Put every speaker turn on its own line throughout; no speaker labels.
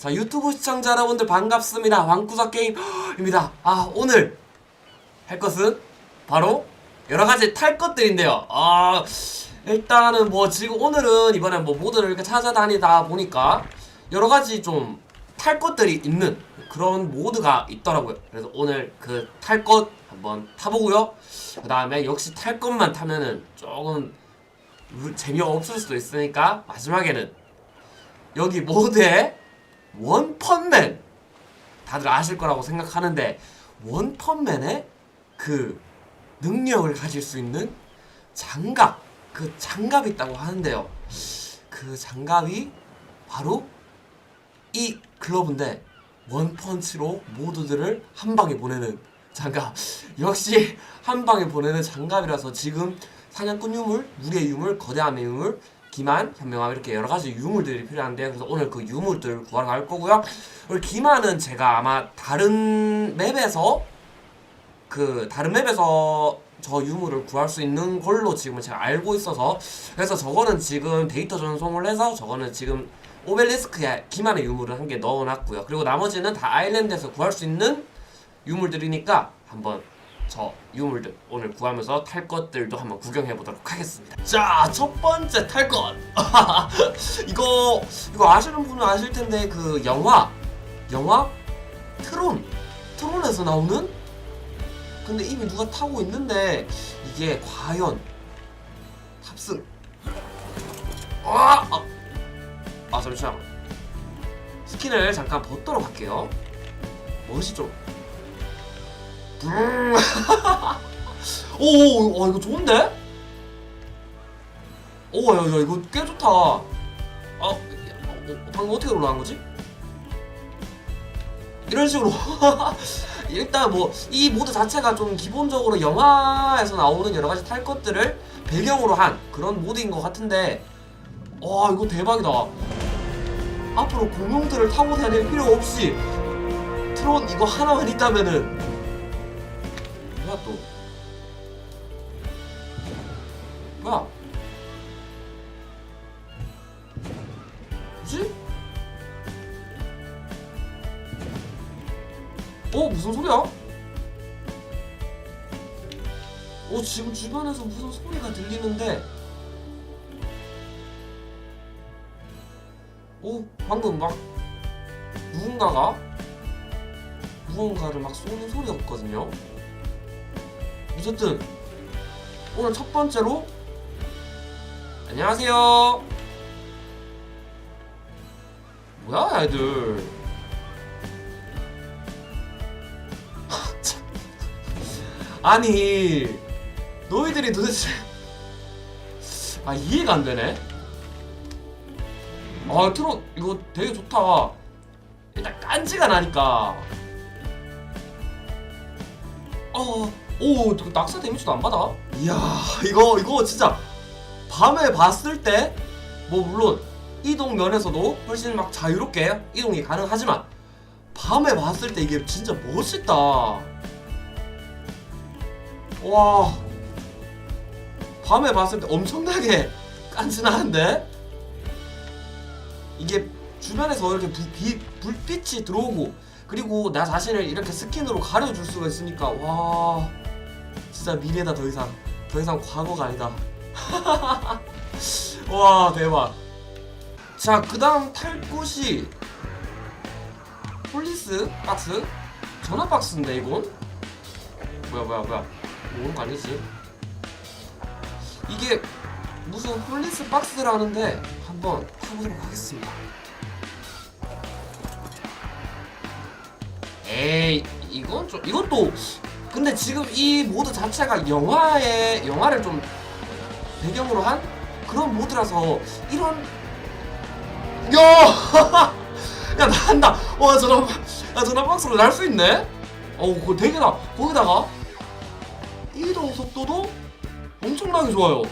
자 유튜브 시청자 여러분들 반갑습니다. 왕구석 게임입니다. 아 오늘 할 것은 바로 여러가지 탈 것들인데요. 아 일단은 뭐 지금 오늘은 이번에 뭐 모드를 이렇게 찾아다니다 보니까 여러가지 좀 탈 것들이 있는 그런 모드가 있더라고요. 그래서 오늘 그 탈 것 한번 타보고요. 그 다음에 역시 탈 것만 타면은 조금 재미없을 수도 있으니까 마지막에는 여기 모드에 원펀맨. 다들 아실 거라고 생각하는데 원펀맨의 그 능력을 가질 수 있는 장갑 그 장갑이 있다고 하는데요. 그 장갑이 바로 이 글러브인데 원펀치로 모두들을 한 방에 보내는 장갑. 역시 한 방에 보내는 장갑이라서 지금 사냥꾼 유물, 무리의 유물, 거대함의 유물, 기만, 현명함 이렇게 여러 가지 유물들이 필요한데 그래서 오늘 그 유물들 구하러 갈 거고요. 오늘 기만은 제가 아마 다른 맵에서 그 다른 맵에서 저 유물을 구할 수 있는 걸로 지금은 제가 알고 있어서 그래서 저거는 지금 데이터 전송을 해서 저거는 지금 오벨리스크에 기만의 유물을 한 개 넣어놨고요. 그리고 나머지는 다 아일랜드에서 구할 수 있는 유물들이니까 한번 저 유물들 오늘 구하면서 탈 것들도 한번 구경해 보도록 하겠습니다. 자, 첫 번째 탈 것. 이거 이거 아시는 분은 아실 텐데 그 영화 영화? 트론. 트론에서 나오는? 근데 이미 누가 타고 있는데 이게 과연 탑승. 아, 아, 아 잠시만. 스킨을 잠깐 벗도록 할게요. 멋이 좀 음. 오, 와 이거 좋은데? 오, 야, 야 이거 꽤 좋다. 아, 어, 방금 어떻게 올라간 거지? 이런 식으로 일단 뭐 이 모드 자체가 좀 기본적으로 영화에서 나오는 여러 가지 탈 것들을 배경으로 한 그런 모드인 것 같은데, 와 이거 대박이다. 앞으로 공룡들을 타고 다닐 필요 없이 트론 이거 하나만 있다면은 또 뭐야 뭐지? 어 무슨 소리야? 어 지금 주변에서 무슨 소리가 들리는데 오 방금 막 누군가가 무언가를 막 쏘는 소리였거든요. 어쨌든 오늘 첫 번째로 안녕하세요. 뭐야 애들? 참. 아니 너희들이 도대체 아 이해가 안 되네. 아 트롯 이거 되게 좋다. 일단 깐지가 나니까. 어, 오, 그 낙사 데미지도 안 받아? 이야, 이거 이거 진짜 밤에 봤을 때 뭐 물론 이동 면에서도 훨씬 막 자유롭게 이동이 가능하지만 밤에 봤을 때 이게 진짜 멋있다. 와, 밤에 봤을 때 엄청나게 깐지나는데 이게 주변에서 이렇게 불, 비, 불빛이 들어오고 그리고 나 자신을 이렇게 스킨으로 가려줄 수가 있으니까 와 진짜 미래다 더 이상. 더 이상 과거가 아니다. 와 대박. 자 그 다음 탈 곳이 폴리스 박스? 전화 박스인데 이건? 뭐야 뭐야 뭐야. 오는 거 아니지? 이게 무슨 폴리스 박스라는데 한번 타보도록 하겠습니다. 에이 이건 좀 이것도 근데 지금 이 모드 자체가 영화에 영화를 좀 배경으로 한 그런 모드라서 이런 야! 야 난다. 와 전화 야 전화 박스로 날 수 있네. 어 그거 되게 나. 거기다가 이동 속도도 엄청나게 좋아요.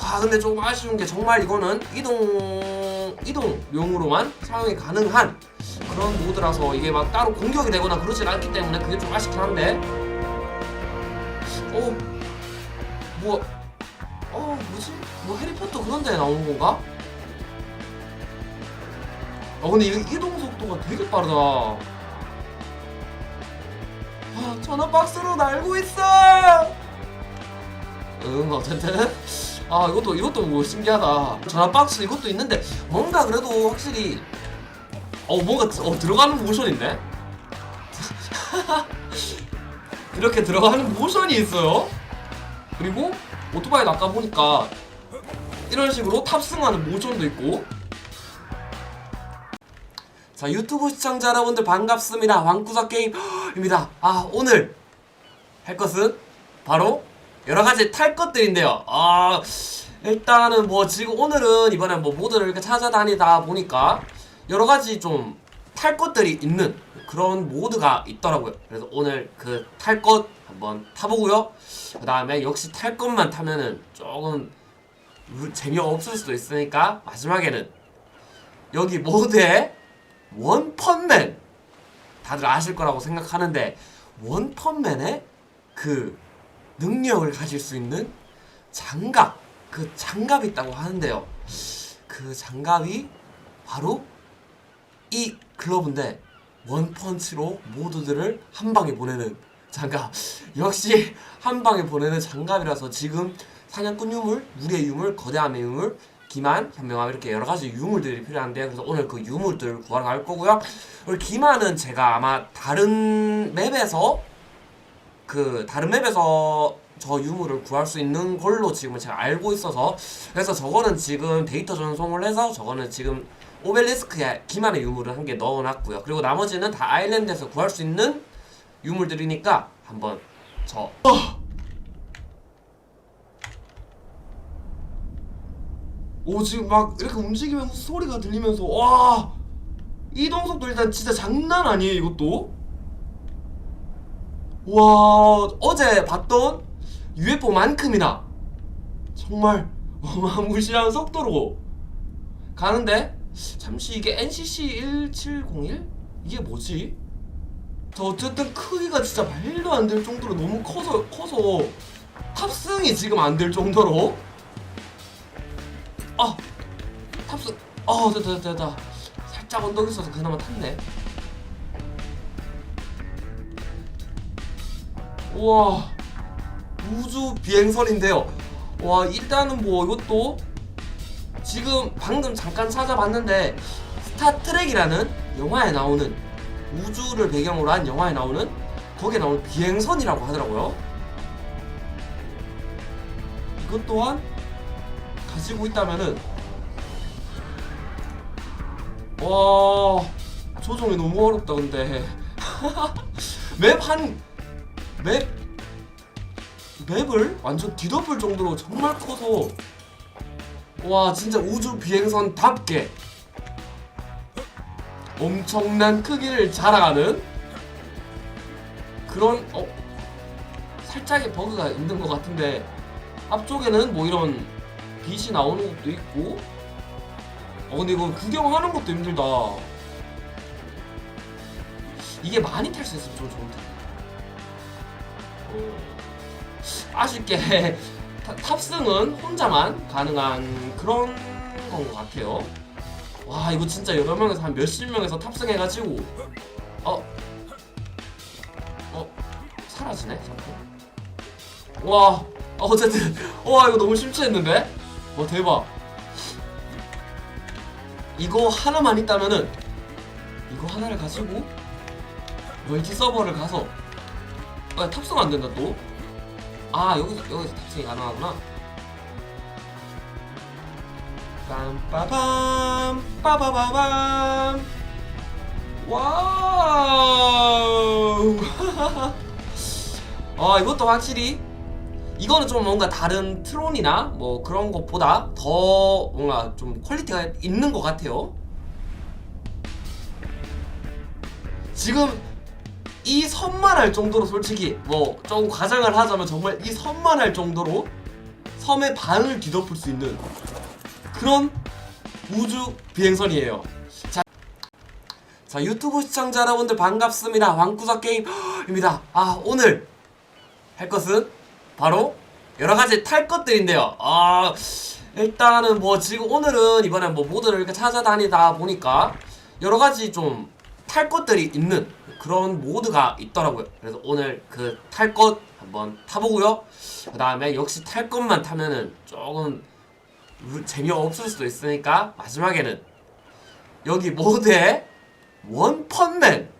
아 근데 조금 아쉬운 게 정말 이거는 이동 이동용으로만 사용이 가능한 그런 모드라서 이게 막 따로 공격이 되거나 그러진 않기 때문에 그게 좀 아쉽긴 한데 어 뭐, 어, 뭐지? 뭐 해리포터 그런 데 나오는 건가? 아 근데 이거 이동 속도가 되게 빠르다. 아 전화 박스로 날고 있어. 응 어쨌든 아 이것도 이것도 뭐 신기하다. 전화 박스 이것도 있는데 뭔가 그래도 확실히 어 뭔가 어 들어가는 모션인데 이렇게 들어가는 모션이 있어요. 그리고 오토바이 아까 보니까 이런 식으로 탑승하는 모션도 있고 자 유튜브 시청자 여러분들 반갑습니다 왕구석 게임입니다 아 오늘 할 것은 바로 여러 가지 탈 것들인데요. 아 일단은 뭐 지금 오늘은 이번에 뭐 모드를 이렇게 찾아다니다 보니까 여러 가지 좀 탈 것들이 있는 그런 모드가 있더라고요. 그래서 오늘 그 탈 것 한번 타보고요. 그 다음에 역시 탈 것만 타면은 조금 루- 재미없을 수도 있으니까 마지막에는 여기 모드에 원펀맨 다들 아실 거라고 생각하는데 원펀맨의 그 능력을 가질 수 있는 장갑 그 장갑이 있다고 하는데요 그 장갑이 바로 이 글러브인데 원펀치로 모두들을 한 방에 보내는 장갑 역시 한 방에 보내는 장갑이라서 지금 사냥꾼 유물, 무리의 유물, 거대함의 유물, 기만, 현명함 이렇게 여러 가지 유물들이 필요한데 그래서 오늘 그 유물들 구하러 갈 거고요. 오늘 기만은 제가 아마 다른 맵에서 그 다른 맵에서 저 유물을 구할 수 있는 걸로 지금은 제가 알고 있어서 그래서 저거는 지금 데이터 전송을 해서 저거는 지금 오벨리스크에 기만의 유물을 한 개 넣어놨고요. 그리고 나머지는 다 아일랜드에서 구할 수 있는 유물들이니까 한번 저오 지금 막 이렇게 움직이면서 소리가 들리면서 와 이동 속도 일단 진짜 장난 아니에요 이것도 와 어제 봤던 UFO만큼이나 정말 어마무시한 속도로 가는데 잠시 이게 NCC 1701 이게 뭐지? 저 어쨌든 크기가 진짜 말도 안 될 정도로 너무 커서 커서 탑승이 지금 안 될 정도로. 아 탑승. 아 됐다 됐다 됐다. 살짝 언덕 있어서 그나마 탔네 와 우주 비행선인데요. 와 일단은 뭐 이것도 지금 방금 잠깐 찾아봤는데 스타트rek이라는 영화에 나오는 우주를 배경으로 한 영화에 나오는 거기에 나오는 비행선이라고 하더라고요. 이것 또한 가지고 있다면은 와 조종이 너무 어렵다 근데. 맵 한 맵? 맵을 완전 뒤덮을 정도로 정말 커서. 와 진짜 우주 비행선답게. 엄청난 크기를 자랑하는 그런 어? 살짝의 버그가 있는 것 같은데 앞쪽에는 뭐 이런 빛이 나오는 것도 있고. 어 근데 이거 구경하는 것도 힘들다. 이게 많이 탈 수 있으면 좀 어, 아쉽게 타- 탑승은 혼자만 가능한 그런 건 것 같아요 와 이거 진짜 여러 명에서 한 몇십 명에서 탑승해가지고 어? 어? 사라지네 자꾸 와 어, 어쨌든 와 이거 너무 심취했는데 와 대박 이거 하나만 있다면은 이거 하나를 가지고 멀티 서버를 가서 아 탑승 안 된다 또? 아 여기서 여기서 탑승이 가능하구나. 빰빠밤 빠바바밤. 와우. 아 이것도 확실히 이거는 좀 뭔가 다른 트론이나 뭐 그런 것보다 더 뭔가 좀 퀄리티가 있는 것 같아요. 지금 이 섬만 할 정도로 솔직히 뭐 조금 과장을 하자면 정말 이 섬만 할 정도로 섬의 반을 뒤덮을 수 있는 그런 우주 비행선이에요. 자, 자 유튜브 시청자 여러분들 반갑습니다. 왕구석 게임입니다. 아 오늘 할 것은 바로 여러 가지 탈 것들인데요. 아 일단은 뭐 지금 오늘은 이번에 뭐 모드를 이렇게 찾아다니다 보니까 여러 가지 좀 탈 것들이 있는 그런 모드가 있더라고요. 그래서 오늘 그 탈 것 한번 타보고요. 그 다음에 역시 탈 것만 타면은 조금 루- 재미없을 수도 있으니까 마지막에는 여기 모드에 원펀맨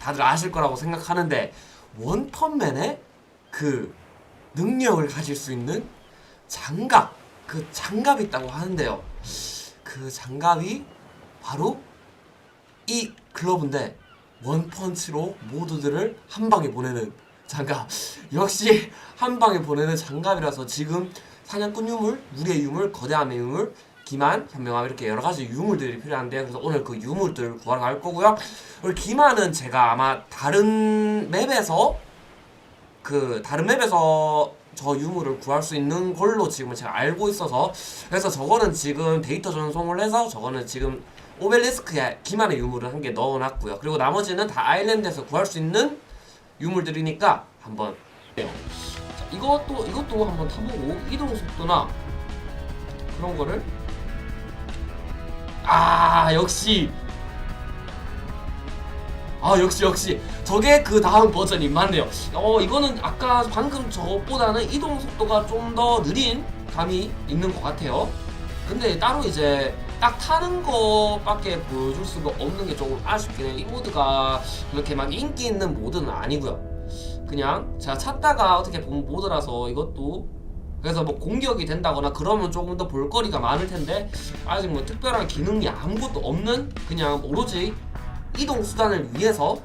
다들 아실 거라고 생각하는데 원펀맨의 그 능력을 가질 수 있는 장갑 그 장갑이 있다고 하는데요. 그 장갑이 바로 이 글러브인데 원펀치로 모두들을 한 방에 보내는 장갑. 역시 한 방에 보내는 장갑이라서 지금 사냥꾼 유물, 무리의 유물, 거대함의 유물, 기만, 현명함 이렇게 여러 가지 유물들이 필요한데 그래서 오늘 그 유물들 구하러 갈 거고요. 오늘 기만은 제가 아마 다른 맵에서 그 다른 맵에서 저 유물을 구할 수 있는 걸로 지금 제가 알고 있어서 그래서 저거는 지금 데이터 전송을 해서 저거는 지금 오벨리스크에 기만의 유물을 한 개 넣어놨고요. 그리고 나머지는 다 아일랜드에서 구할 수 있는 유물들이니까 한번. 자, 이것도 이것도 한번 타보고 이동 속도나 그런 거를. 아 역시. 아 역시 역시. 저게 그 다음 버전이 맞네요. 어 이거는 아까 방금 저것보다는 이동 속도가 좀 더 느린 감이 있는 것 같아요. 근데 따로 이제 딱 타는 거밖에 보여줄 수가 없는 게 조금 아쉽긴 해요 이 모드가 그렇게 막 인기 있는 모드는 아니고요 그냥 제가 찾다가 어떻게 본 모드라서 이것도 그래서 뭐 공격이 된다거나 그러면 조금 더 볼거리가 많을 텐데 아직 뭐 특별한 기능이 아무것도 없는 그냥 오로지 이동 수단을 위해서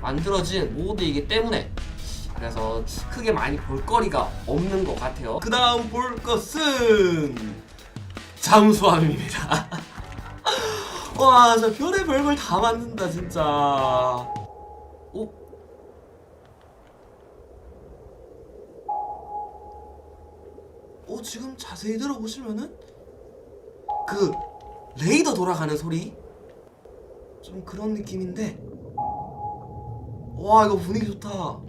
만들어진 모드이기 때문에 그래서 크게 많이 볼거리가 없는 것 같아요. 그 다음 볼 것은 잠수함입니다. 와, 저 별의 별걸 다 만든다 진짜. 오, 오 지금 자세히 들어보시면은 그 레이더 돌아가는 소리? 좀 그런 느낌인데. 와 이거 분위기 좋다.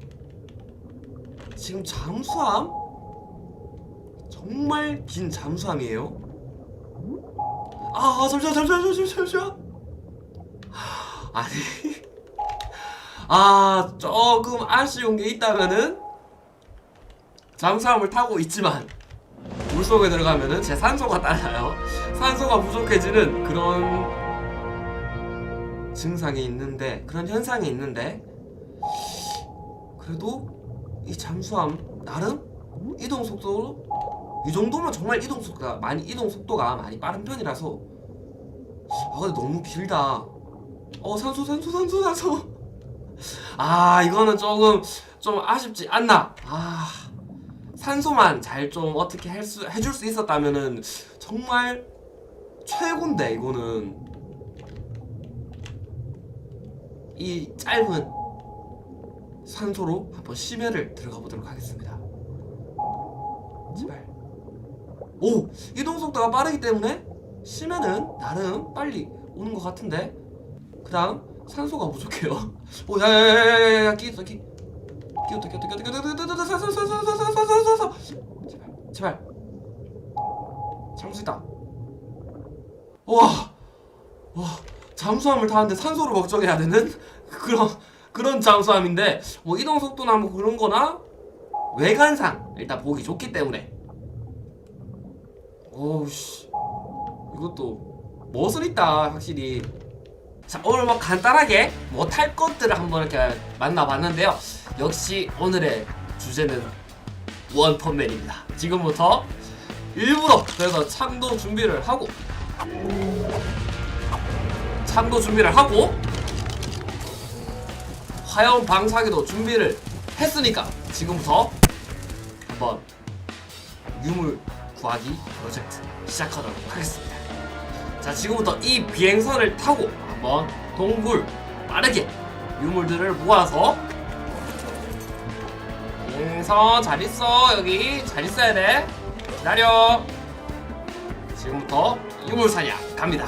지금 잠수함? 정말 긴 잠수함이에요 아 잠시만 잠시만 잠시만 잠시만 아니. 아 조금 아쉬운 게 있다면은 잠수함을 타고 있지만 물속에 들어가면은 제 산소가 딸려요. 산소가 부족해지는 그런 증상이 있는데 그런 현상이 있는데 그래도 이 잠수함 나름 이동 속도로 이 정도면 정말 이동 속도가 많이 이동 속도가 많이 빠른 편이라서. 아 근데 너무 길다. 어 산소 산소 산소 산소 아 이거는 조금 좀 아쉽지 않나. 아 산소만 잘 좀 어떻게 할 수 해줄 수 있었다면은 정말 최고인데 이거는. 이 짧은 산소로 한번 심해를 들어가 보도록 하겠습니다. 제발. 오 이동 속도가 빠르기 때문에 심해는 나름 빨리 오는 것 같은데 그 다음 산소가 부족해요. 오 야야야야야야 끼었어 끼. 끼었다 끼었다 끼었다 끼었다 끼었다 산소 산소 산소 산소 산소 산소 제발 제발 참을 수 있다. 와. 와 잠수함을 타는데 산소를 걱정해야 되는 그런 그런 잠수함인데 뭐 이동 속도나 뭐 그런 거나 외관상 일단 보기 좋기 때문에 오우씨. 이것도 멋은 있다 확실히. 자 오늘 뭐 간단하게 뭐탈 것들을 한번 이렇게 만나봤는데요. 역시 오늘의 주제는 원펀맨입니다. 지금부터 일부러 그래서 창도 준비를 하고 창도 준비를 하고 화염 방사기도 준비를 했으니까 지금부터 한번 유물 구하기 프로젝트 시작하도록 하겠습니다. 자 지금부터 이 비행선을 타고 한번 동굴 빠르게 유물들을 모아서 비행선 잘 있어 여기 잘 있어야 돼 기다려 지금부터 유물 사냥 갑니다.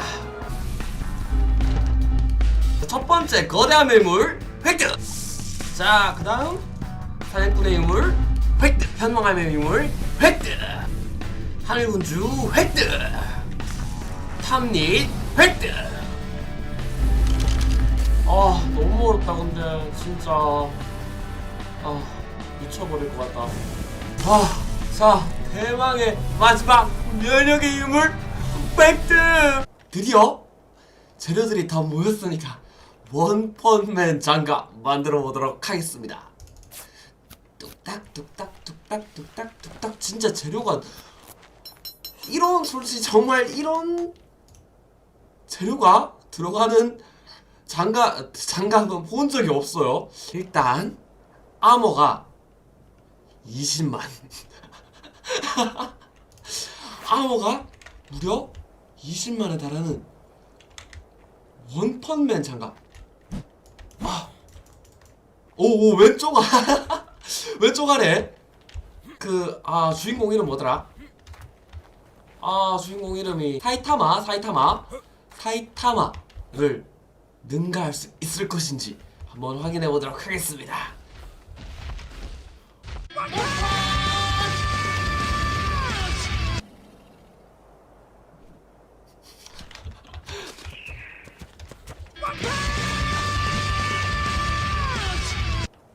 첫 번째 거대한 매물 획득. 자, 그다음 사냥꾼의 유물 획득. 현명함의 유물 획득. 하늘군주 획득. 탐릿 획득! 아 너무 어렵다 근데. 진짜. 아 미쳐버릴 것 같다. 아자 대망의 마지막 면역의 유물 획득! 드디어 재료들이 다 모였으니까 원펀맨 장갑 만들어 보도록 하겠습니다. 뚝딱 뚝딱 뚝딱 뚝딱 뚝딱. 진짜 재료가 이런 솔직히 정말 이런 재료가 들어가는 장갑 장갑은 본 적이 없어요. 일단 아머가 20만. 아머가 무려 20만에 달하는 원펀맨 장갑. 아. 오, 오 왼쪽 아 왼쪽 아래 그 아 주인공 이름 뭐더라? 아 주인공 이름이 사이타마 사이타마 사이타마를 능가할 수 있을 것인지 한번 확인해 보도록 하겠습니다.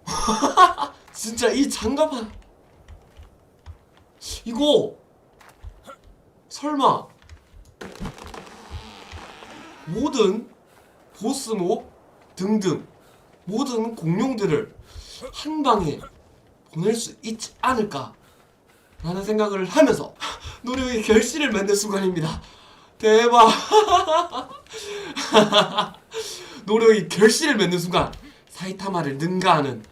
진짜 이 장갑 한 이거 설마 모든 보스몹 등등 모든 공룡들을 한 방에 보낼 수 있지 않을까 라는 생각을 하면서 노력의 결실을 맺는 순간입니다. 대박! 노력이 결실을 맺는 순간 사이타마를 능가하는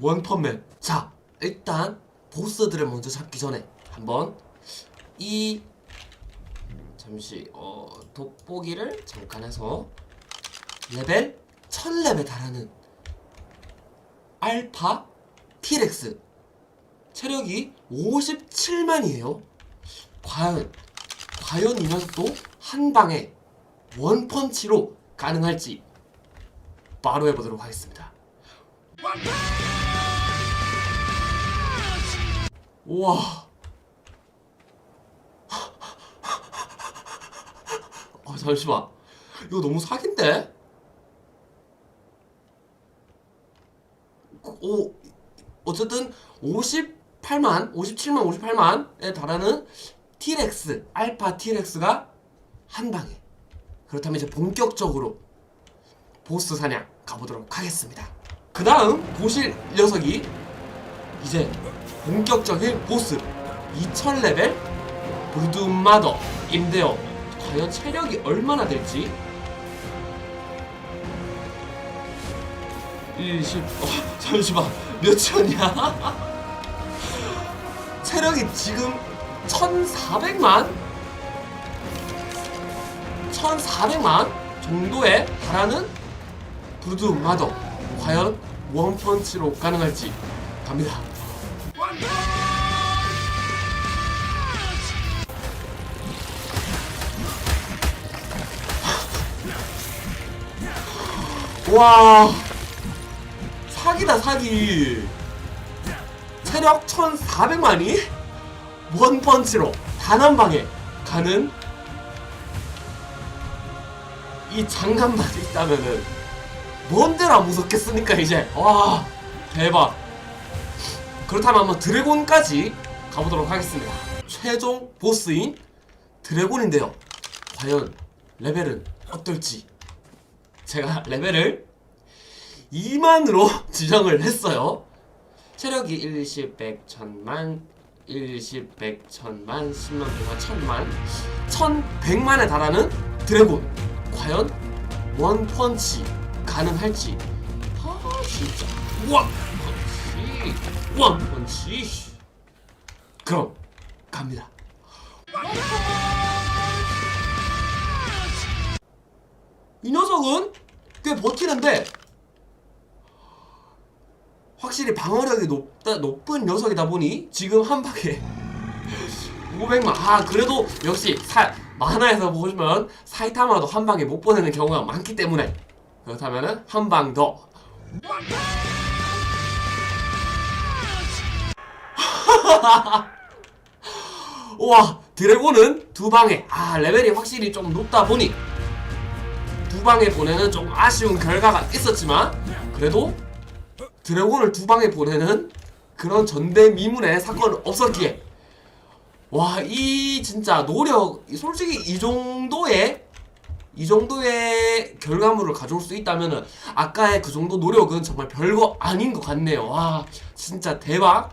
원펀맨. 자, 일단 보스들을 먼저 잡기 전에 한번 이 잠시 어 돋보기를 잠깐 해서 레벨 1000레벨 달하는 알파 티렉스 체력이 57만이에요. 과연 과연 이 녀석도 한 방에 원펀치로 가능할지 바로 해보도록 하겠습니다. 우와. 아 잠시만. 이거 너무 사기인데? 오 어쨌든 58만, 57만, 58만에 달하는 티렉스, 알파 티렉스가 한 방에. 그렇다면 이제 본격적으로 보스 사냥 가보도록 하겠습니다. 그 다음 보실 녀석이 이제 본격적인 보스 2000레벨 브루드마더인데요. 과연 체력이 얼마나 될지 20... 어, 잠시만 몇 천이야? 체력이 지금 1400만? 1400만 정도에 달하는 브루드 마더 과연 원펀치로 가능할지 갑니다 와. 사기다 사기. 체력 1400만이? 원펀치로 단 한 방에 가는 이 장갑만 있다면은 뭔데나 무섭겠습니까 이제? 와 대박. 그렇다면 한번 드래곤까지 가보도록 하겠습니다. 최종 보스인 드래곤인데요. 과연 레벨은 어떨지 제가 레벨을 2만으로 지정을 했어요. 체력이 1, 10, 100, 1000만 1, 10, 100, 1000만 10만, 100만, 1000만 1100만에 달하는 드래곤. 과연 원펀치 가능할지. 아 진짜. 원펀치. 원펀치. 그럼 갑니다 이 녀석은 꽤 버티는데 확실히 방어력이 높다, 높은 녀석이다 보니 지금 한 방에 500만. 아 그래도 역시 사, 만화에서 보시면 사이타마도 한 방에 못 보내는 경우가 많기 때문에 그렇다면은 한 방 더. 우와 드래곤은 두 방에. 아 레벨이 확실히 좀 높다 보니 두 방에 보내는 좀 아쉬운 결과가 있었지만 그래도 드래곤을 두 방에 보내는 그런 전대미문의 사건은 없었기에 와 이 진짜 노력 솔직히 이 정도의 이 정도의 결과물을 가져올 수 있다면은 아까의 그 정도 노력은 정말 별거 아닌 것 같네요. 와 진짜 대박.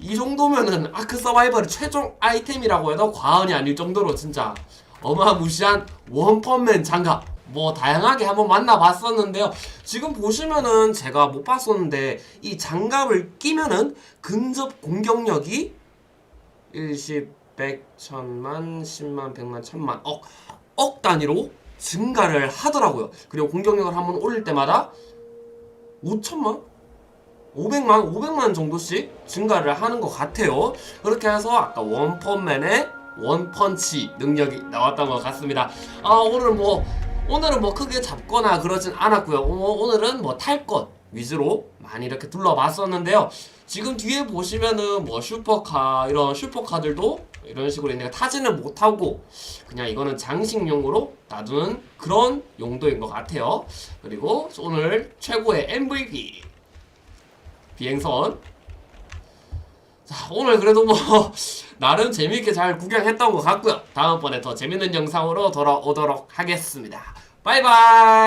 이 정도면은 아크 서바이벌의 최종 아이템이라고 해도 과언이 아닐 정도로 진짜 어마무시한 원펀맨 장갑 뭐 다양하게 한번 만나봤었는데요. 지금 보시면은 제가 못 봤었는데 이 장갑을 끼면은 근접 공격력이 10, 100, 1000만, 10만, 100만, 1000만, 억, 억 단위로 증가를 하더라고요. 그리고 공격력을 한번 올릴 때마다 5천만? 500만, 500만 정도씩 증가를 하는 것 같아요. 그렇게 해서 아까 원펀맨의 원펀치 능력이 나왔던 것 같습니다. 아, 오늘 뭐, 오늘은 뭐 크게 잡거나 그러진 않았고요. 어, 오늘은 뭐 탈 것 위주로 많이 이렇게 둘러봤었는데요. 지금 뒤에 보시면은 뭐 슈퍼카, 이런 슈퍼카들도 이런 식으로 있는데 타지는 못하고 그냥 이거는 장식용으로 놔두는 그런 용도인 것 같아요. 그리고 오늘 최고의 MVP 비행선. 자, 오늘 그래도 뭐, 나름 재미있게 잘 구경했던 것 같고요. 다음번에 더 재밌는 영상으로 돌아오도록 하겠습니다. 바이바이!